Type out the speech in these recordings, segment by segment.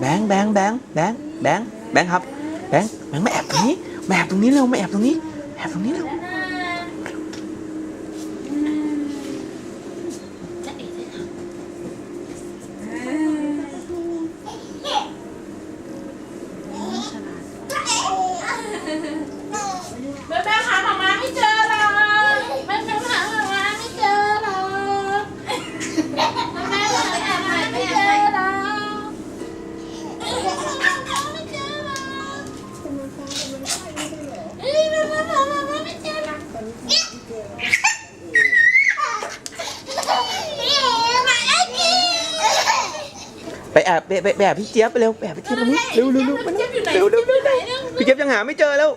แบงค์แบงค์แบงค์แบงค์แบงค์แบงค์ครับ แบงค์แบงค์มาแอบตรงนี้มาแอบตรงนี้เร็วมาแอบตรงนี้แอบตรงนี้เร็ว แอบไปไปไปแอบพี่เจี๊ยบไปเร็วไปแอบพี่เจี๊ยบตรงนี้เร็วเร็วเร็วมาเร็วเร็วเร็วเร็วเร็วพี่เจี๊ยบยังหาไม่เจอแล้ว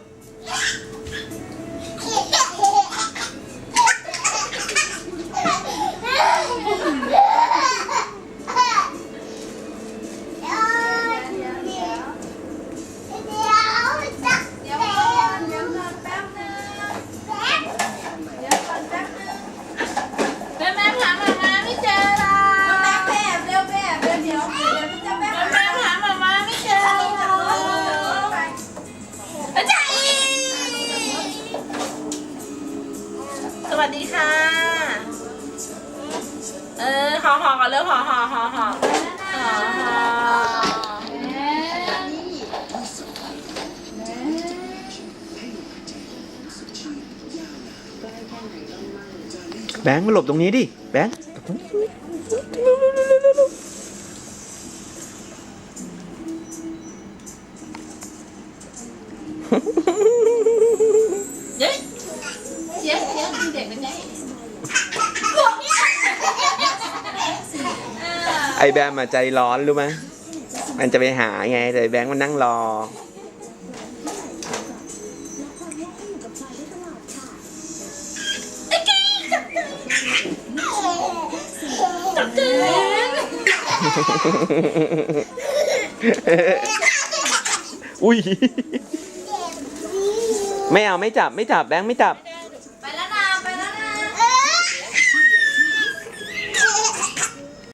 วัสดีค่ะ เออห่อห่อก่อนเริ่มห่อห่อห่อห่อห่อห่อแบงค์มาหลบตรงนี้ดิ แบงค์ ไอแบมอะใจร้อนรู้ไหมมันจะไปหาไงแต่แบงค์มันนั่งรอ อุ้ย ไม่เอาไม่จับไม่จับแบงค์ไม่จับ